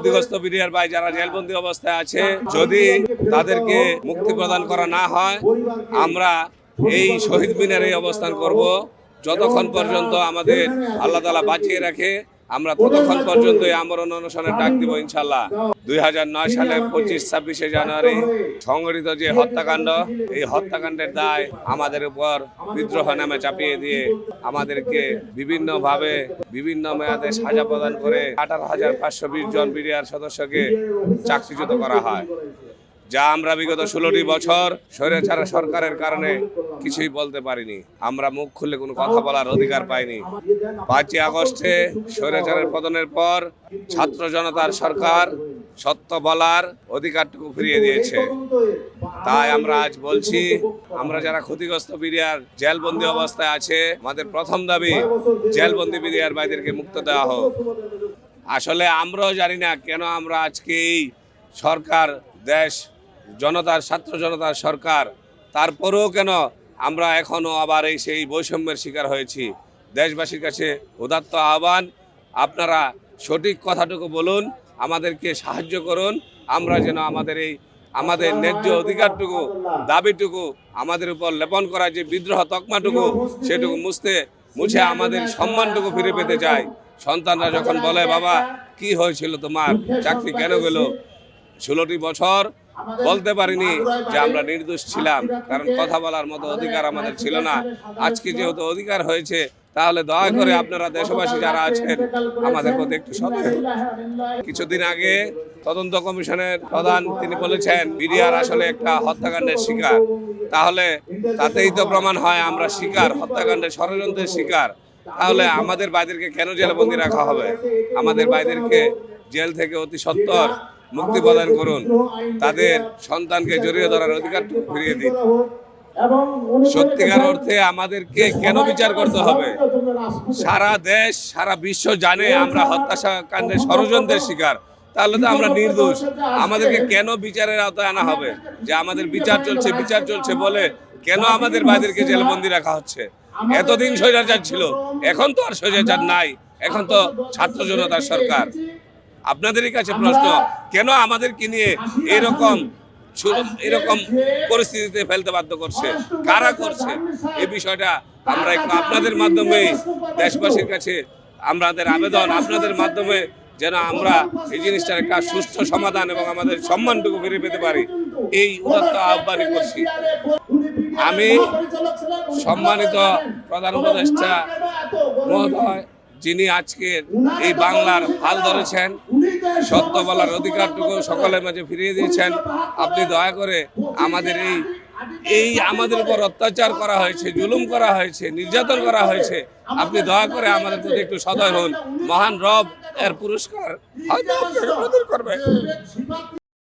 ক্ষতিগ্রস্ত বিডিআর ভাই যারা জেলবন্দি অবস্থায় আছে, যদি তাদেরকে মুক্তি প্রদান করা না হয়, আমরা এই শহীদ মিনারে অবস্থান করব। যতক্ষণ পর্যন্ত আমাদের আল্লাহ তালা বাঁচিয়ে রাখে আমরা ততক্ষণ পর্যন্ত আমরণ অনুষ্ঠানের ডাক দিব ইনশাল্লাহ দুই হাজার নয় সালে পঁচিশ ছাব্বিশে জানুয়ারি সংগঠিত যে হত্যাকাণ্ড এই হত্যাকাণ্ডের দায় আমাদের উপর বিদ্রোহ নামে চাপিয়ে দিয়ে আমাদেরকে বিভিন্নভাবে বিভিন্ন মেয়াদে সাজা প্রদান করে আঠারো হাজার পাঁচশো বিশ জন বিডিআর সদস্যকে চাকরিচ্যুত করা হয়। যা আমরা বিগত ষোলোটি বছর স্বৈরাচার সরকারের কারণে কিছুই বলতে পারিনি। আমরা মুখ খুললে কোনো কথা বলার অধিকার পাইনি। পাঁচই আগস্টে স্বৈরাচারের পতনের পর ছাত্র জনতার সরকার সত্য বলার অধিকারটুকু ফিরিয়ে দিয়েছে। তাই আমরা আজ বলছি, আমরা যারা ক্ষতিগ্রস্ত বিরিয়ার জেলবন্দি অবস্থায় আছে, আমাদের প্রথম দাবি জেলবন্দি বিরিয়ার ভাইদেরকে মুক্ত দেওয়া হোক। আসলে আমরাও জানি না কেন আমরা আজকে এই সরকার, দেশ জনতার, ছাত্র জনতার সরকার, তারপরেও কেন আমরা এখনও আবার এই সেই বৈষম্যের শিকার হয়েছি? দেশবাসীর কাছে উদাত্ত আহ্বান। আপনারা সঠিক কথাটুকু বলুন, আমাদেরকে সাহায্য করুন। আমরা যেন আমাদের এই, আমাদের ন্যায্য অধিকারটুকু, দাবিটুকু, আমাদের উপর লেপন করা যে বিদ্রোহ তকমাটুকু, সেটুকু মুছতে, মুছে আমাদের সম্মানটুকু ফিরে পেতে চাই। সন্তানরা যখন বলে, বাবা, কি হয়েছিল তোমার? চাকরি কেন গেল? ষোলোটি বছর বলতে পারিনি যে আমরা নির্দোষ ছিলাম কারণ কথা বলার মতো অধিকার আমাদের ছিল না। আজকে যেহেতু অধিকার হয়েছে তাহলে দয়া করে আপনারা দেশবাসী যারা আছেন আমাদের প্রতি একটু সতর্ক কিছুদিন আগে তদন্ত কমিশনের প্রধান তিনি বলেছেন বিডিআর আসলে একটা হত্যাকাণ্ডের শিকার। তাহলে তাতেই তো প্রমাণ হয় আমরা শিকার হত্যাকাণ্ডের ষড়যন্ত্রের শিকার। তাহলে আমাদের ভাইদেরকে কেন জেলবন্দি রাখা হবে? আমাদের ভাইদেরকে জেল থেকে অতি সত্বর মুক্তি প্রদান করুন। তাদের সন্তানকে জড়িয়ে ধরার অধিকারটুকু ফিরিয়ে দিন। সত্যিকার অর্থে আমাদেরকে কেন বিচার করতে হবে? সারা দেশ সারা বিশ্ব জানে আমরা হত্যাকাণ্ডের ষড়যন্ত্রের শিকার। তাহলে তো আমরা নির্দোষ। আমাদেরকে কেন বিচারের আওতায় আনা হবে? যে আমাদের বিচার চলছে বিচার চলছে বলে কেন আমাদের ভাইদেরকে জেলবন্দি রাখা হচ্ছে? এতদিন স্বৈরাচার ছিল। এখন তো আর স্বৈরাচার নাই। এখন তো ছাত্র জনতার সরকার। আপনাদেরই কাছে প্রশ্ন কেন আমাদেরকে নিয়ে এরকম এরকম পরিস্থিতিতে ফেলতে বাধ্য করছে? কারা করছে? এই বিষয়টা আমরা একটু আপনাদের মাধ্যমে দেশবাসীর কাছে আমাদের আবেদন আপনাদের মাধ্যমে যেন আমরা এই জিনিসটার একটা সুষ্ঠু সমাধান এবং আমাদের সম্মানটুকু ফিরে পেতে পারি। এই উদাত্ত আহ্বানই করছি আমি সম্মানিত প্রধান উপদেষ্টা মহোদয় যিনি আজকের এই বাংলার হাল ধরেছেন, সত্য বলার অধিকারটুকু সকলের মাঝে ফিরিয়ে দিয়েছেন। আপনি দয়া করে আমাদের এই এই আমাদের উপর অত্যাচার করা হয়েছে, জুলুম করা হয়েছে, নির্যাতন করা হয়েছে, আপনি দয়া করে আমাদের প্রতি একটু সদয় হন। মহান রব এর পুরস্কার করবে